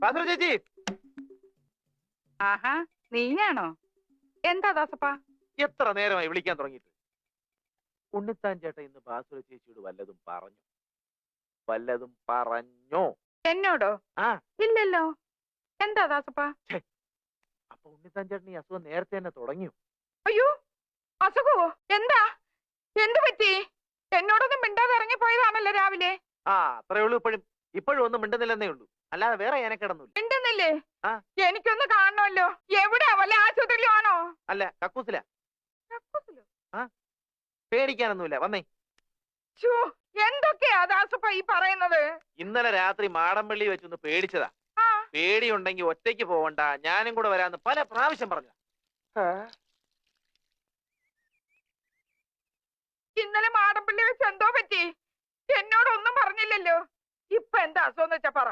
ബാസുര ചേച്ചി. ആഹാ നീയാണോ? എന്താ ദാസപ്പാ? എത്ര നേരമായി വിളിക്കാൻ തുടങ്ങിയിട്ട്? ഉണ്ണിത്താൻ ചേട്ടൻ ഇന്ന് ബാസുര ചേച്ചിയോട് വല്ലതും പറഞ്ഞു. വല്ലതും പറഞ്ഞോ? എന്നോടോ? ആ. ഇല്ലല്ലോ. എന്താ ദാസപ്പാ? അപ്പൊ ഉണ്ണിത്താൻ ചേട്ടൻ ഈ അസുഖം നേരത്തെ തന്നെ തുടങ്ങിയോ? അയ്യോ അസുഖവോ? എന്താ? എന്തു പറ്റി? എന്നോടൊന്നും മിണ്ടാതെ ഇറങ്ങിപ്പോയതാണല്ലോ രാവിലെ. ആ അത്രേ ഉള്ളൂ ഇപ്പോഴും. ഇപ്പോഴും ഒന്നും മിണ്ടുന്നില്ലെന്നേ ഉള്ളൂ. അല്ലാതെ വേറെ ഏനക്കിടന്നില്ല മിണ്ടുന്നില്ലേ? ആ. എനിക്കൊന്ന് കാണണമല്ലോ. എവിടെയാ വല്ല ആശുപത്രിയിലാണോ അല്ല കക്കൂസില. പേടിക്കാനൊന്നുമില്ല. വന്നേ. ഛോ, എന്തൊക്കെയാ ദാസപ്പ ഈ പറയുന്നത്? ഇന്നലെ രാത്രി മാടമ്പള്ളി വെച്ചൊന്ന് പേടിച്ചതാ. ആ. പേടിയുണ്ടെങ്കിൽ ഒറ്റയ്ക്ക് പോവണ്ട. ഞാനും കൂടെ വരാന്ന് പല പ്രാവശ്യം പറഞ്ഞു ഇന്നലെ മാടമ്പള്ളി വെച്ച് എന്തോ പറ്റി? എന്നോടൊന്നും പറഞ്ഞില്ലല്ലോ. ഇപ്പൊ എന്താ അസുഖം വെച്ചാ പറ.